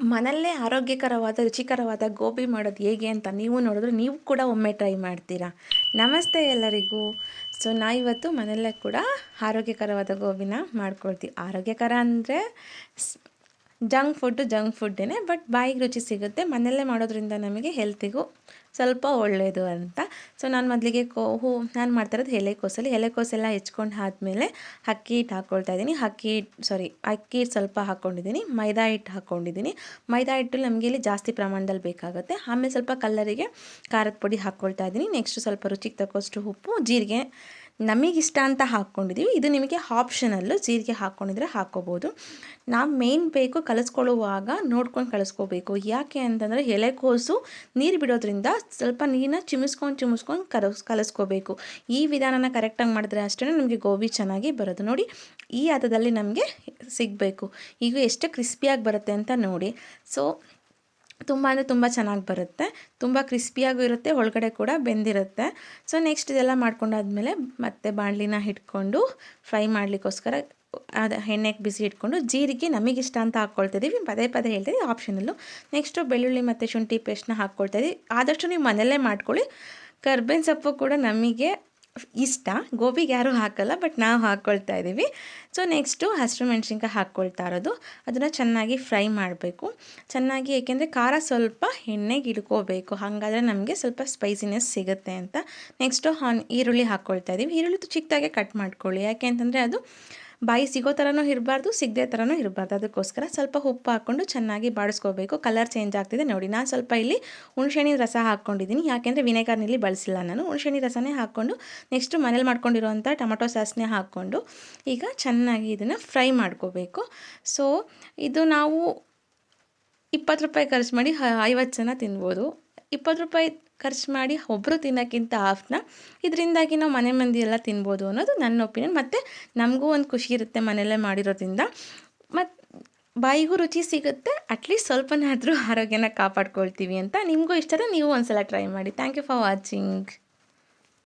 ಮನೆಯಲ್ಲೇ ಆರೋಗ್ಯಕರವಾದ, ರುಚಿಕರವಾದ ಗೋಬಿ ಮಾಡೋದು ಹೇಗೆ ಅಂತ ನೀವು ನೋಡಿದ್ರೆ ನೀವು ಕೂಡ ಒಮ್ಮೆ ಟ್ರೈ ಮಾಡ್ತೀರಾ. ನಮಸ್ತೆ ಎಲ್ಲರಿಗೂ. ಸೊ ನಾ ಇವತ್ತು ಮನೆಯಲ್ಲೇ ಕೂಡ ಆರೋಗ್ಯಕರವಾದ ಗೋಬಿನ ಮಾಡ್ಕೊಳ್ತೀವಿ. ಆರೋಗ್ಯಕರ ಅಂದರೆ ಜಂಕ್ ಫುಡ್ಡು ಜಂಕ್ ಫುಡ್ಡೇ ಬಟ್ ಬಾಯಿಗೆ ರುಚಿ ಸಿಗುತ್ತೆ. ಮನೆಯಲ್ಲೇ ಮಾಡೋದ್ರಿಂದ ನಮಗೆ ಹೆಲ್ತಿಗೂ ಸ್ವಲ್ಪ ಒಳ್ಳೆಯದು ಅಂತ. ಸೊ ನಾನು ಮೊದಲಿಗೆ ಕೋ, ಹೂ, ನಾನು ಮಾಡ್ತಾಯಿರೋದು ಎಲೆಕೋಸಲ್ಲಿ ಎಲೆಕೋಸೆಲ್ಲ ಹೆಚ್ಕೊಂಡು ಆದಮೇಲೆ ಅಕ್ಕಿ ಹಿಟ್ಟು ಹಾಕ್ಕೊಳ್ತಾ ಇದ್ದೀನಿ. ಅಕ್ಕಿ ಹಿಟ್ಟು ಸಾರಿ ಅಕ್ಕಿ ಸ್ವಲ್ಪ ಹಾಕ್ಕೊಂಡಿದ್ದೀನಿ ಮೈದಾ ಹಿಟ್ಟು ಹಾಕ್ಕೊಂಡಿದ್ದೀನಿ ಮೈದಾ ಹಿಟ್ಟು ನಮಗೆ ಇಲ್ಲಿ ಜಾಸ್ತಿ ಪ್ರಮಾಣದಲ್ಲಿ ಬೇಕಾಗುತ್ತೆ. ಆಮೇಲೆ ಸ್ವಲ್ಪ ಕಲ್ಲರಿಗೆ ಖಾರದ ಪುಡಿ ಹಾಕ್ಕೊಳ್ತಾ ಇದ್ದೀನಿ. ನೆಕ್ಸ್ಟ್ ಸ್ವಲ್ಪ ರುಚಿಗೆ ತಕ್ಕಷ್ಟು ಉಪ್ಪು, ಜೀರಿಗೆ ನಮಗಿಷ್ಟ ಅಂತ ಹಾಕ್ಕೊಂಡಿದ್ದೀವಿ ಇದು ನಿಮಗೆ ಆಪ್ಷನಲ್ಲು ಜೀರಿಗೆ ಹಾಕ್ಕೊಂಡಿದ್ರೆ ಹಾಕ್ಕೋಬೋದು ನಾವು ಮೇಯ್ನ್ ಬೇಕು ಕಲಿಸ್ಕೊಳ್ಳುವಾಗ ನೋಡ್ಕೊಂಡು ಕಲಿಸ್ಕೋಬೇಕು. ಯಾಕೆ ಅಂತಂದರೆ ಎಲೆಕೋಸು ನೀರು ಬಿಡೋದ್ರಿಂದ ಸ್ವಲ್ಪ ನೀರನ್ನ ಚಿಮಿಸ್ಕೊಂಡು ಚಿಮಿಸ್ಕೊಂಡು ಕಲಸ್, ಕಲಿಸ್ಕೋಬೇಕು. ಈ ವಿಧಾನನ ಕರೆಕ್ಟಾಗಿ ಮಾಡಿದ್ರೆ ಅಷ್ಟೇ ನಮಗೆ ಗೋಬಿ ಚೆನ್ನಾಗಿ ಬರೋದು. ನೋಡಿ, ಈ ಹದದಲ್ಲಿ ನಮಗೆ ಸಿಗಬೇಕು. ಈಗ ಎಷ್ಟು ಕ್ರಿಸ್ಪಿಯಾಗಿ ಬರುತ್ತೆ ಅಂತ ನೋಡಿ. ಸೊ ತುಂಬ ಅಂದರೆ ತುಂಬ ಚೆನ್ನಾಗಿ ಬರುತ್ತೆ. ತುಂಬ ಕ್ರಿಸ್ಪಿಯಾಗೂ ಇರುತ್ತೆ, ಒಳಗಡೆ ಕೂಡ ಬೆಂದಿರುತ್ತೆ. ಸೊ ನೆಕ್ಸ್ಟ್ ಇದೆಲ್ಲ ಮಾಡ್ಕೊಂಡಾದ್ಮೇಲೆ ಮತ್ತೆ ಬಾಣಲಿನ ಹಿಡ್ಕೊಂಡು ಫ್ರೈ ಮಾಡಲಿಕ್ಕೋಸ್ಕರ, ಅದು ಎಣ್ಣೆಗೆ ಬಿಸಿ ಇಟ್ಕೊಂಡು ಜೀರಿಗೆ ನಮಗಿಷ್ಟ ಅಂತ ಹಾಕ್ಕೊಳ್ತಿದ್ದೀವಿ ಪದೇ ಪದೇ ಹೇಳ್ತೀವಿ ಆಪ್ಷನಲ್ಲು ನೆಕ್ಸ್ಟು ಬೆಳ್ಳುಳ್ಳಿ ಮತ್ತು ಶುಂಠಿ ಪೇಸ್ಟ್ನ ಹಾಕ್ಕೊಳ್ತಾ ಆದಷ್ಟು ನೀವು ಮನೆಯಲ್ಲೇ ಮಾಡ್ಕೊಳ್ಳಿ. ಕರ್ಬೇವಿನ ಸೊಪ್ಪು ಕೂಡ ನಮಗೆ ಇಷ್ಟ. ಗೋಬಿಗೆ ಯಾರೂ ಹಾಕಲ್ಲ ಬಟ್ ನಾವು ಹಾಕ್ಕೊಳ್ತಾ ಇದ್ದೀವಿ. ಸೊ ನೆಕ್ಸ್ಟು ಹಸಿರು ಮೆಣಸಿನ್ಕಾಯಿ ಹಾಕ್ಕೊಳ್ತಾ ಇರೋದು. ಅದನ್ನು ಚೆನ್ನಾಗಿ ಫ್ರೈ ಮಾಡಬೇಕು. ಚೆನ್ನಾಗಿ, ಏಕೆಂದರೆ ಖಾರ ಸ್ವಲ್ಪ ಎಣ್ಣೆಗೆ ಇಡ್ಕೋಬೇಕು ಹಾಗಾದರೆ ನಮಗೆ ಸ್ವಲ್ಪ ಸ್ಪೈಸಿನೆಸ್ ಸಿಗುತ್ತೆ ಅಂತ. ನೆಕ್ಸ್ಟು ಈರುಳ್ಳಿ ಹಾಕ್ಕೊಳ್ತಾ ಇದ್ದೀವಿ. ಈರುಳ್ಳಿ ಚಿಕ್ಕದಾಗೆ ಕಟ್ ಮಾಡ್ಕೊಳ್ಳಿ. ಯಾಕೆ ಅಂತಂದರೆ ಅದು ಬಾಯಿ ಸಿಗೋ ಥರನೂ ಇರಬಾರ್ದು, ಸಿಗದೆ ಥರನೂ ಇರಬಾರ್ದು. ಅದಕ್ಕೋಸ್ಕರ ಸ್ವಲ್ಪ ಉಪ್ಪು ಹಾಕ್ಕೊಂಡು ಚೆನ್ನಾಗಿ ಬಾಡಿಸ್ಕೋಬೇಕು. ಕಲರ್ ಚೇಂಜ್ ಆಗ್ತಿದೆ ನೋಡಿ. ನಾನು ಸ್ವಲ್ಪ ಇಲ್ಲಿ ಹುಣ್ಸೆಹಣ್ಣಿನ ರಸ ಹಾಕ್ಕೊಂಡಿದ್ದೀನಿ. ಯಾಕೆಂದರೆ ವಿನೆಗಾರ್ನಲ್ಲಿ ಬಳಸಿಲ್ಲ ನಾನು. ಹುಣ್ಸೆಹಣ್ಣಿ ರಸನೇ ಹಾಕ್ಕೊಂಡು ನೆಕ್ಸ್ಟು ಮನೇಲಿ ಮಾಡ್ಕೊಂಡಿರುವಂಥ ಟೊಮೊಟೊ ಸಾಸ್ನೇ ಹಾಕ್ಕೊಂಡು ಈಗ ಚೆನ್ನಾಗಿ ಇದನ್ನು ಫ್ರೈ ಮಾಡ್ಕೋಬೇಕು. ಸೊ ಇದು ನಾವು ಇಪ್ಪತ್ತು ರೂಪಾಯಿ ಖರ್ಚು ಮಾಡಿ ಐವತ್ತು ಜನ ತಿನ್ಬೋದು. ಇಪ್ಪತ್ತು ರೂಪಾಯಿ ಖರ್ಚು ಮಾಡಿ ಒಬ್ಬರು ತಿನ್ನೋಕ್ಕಿಂತ ಹಾಫ್ನ ಇದರಿಂದಾಗಿ ನಾವು ಮನೆ ಮಂದಿ ಎಲ್ಲ ತಿನ್ಬೋದು ಅನ್ನೋದು ನನ್ನ ಒಪಿನಿಯನ್ ಮತ್ತು ನಮಗೂ ಒಂದು ಖುಷಿ ಇರುತ್ತೆ ಮನೆಯಲ್ಲೇ ಮಾಡಿರೋದ್ರಿಂದ. ಮತ್ತು ಬಾಯಿಗೂ ರುಚಿ ಸಿಗುತ್ತೆ ಅಟ್ಲೀಸ್ಟ್ ಸ್ವಲ್ಪನಾದರೂ ಆರೋಗ್ಯನ ಕಾಪಾಡ್ಕೊಳ್ತೀವಿ ಅಂತ ನಿಮಗೂ ಇಷ್ಟ ನೀವು ಒಂದು ಸಲ ಟ್ರೈ ಮಾಡಿ. Thank you for watching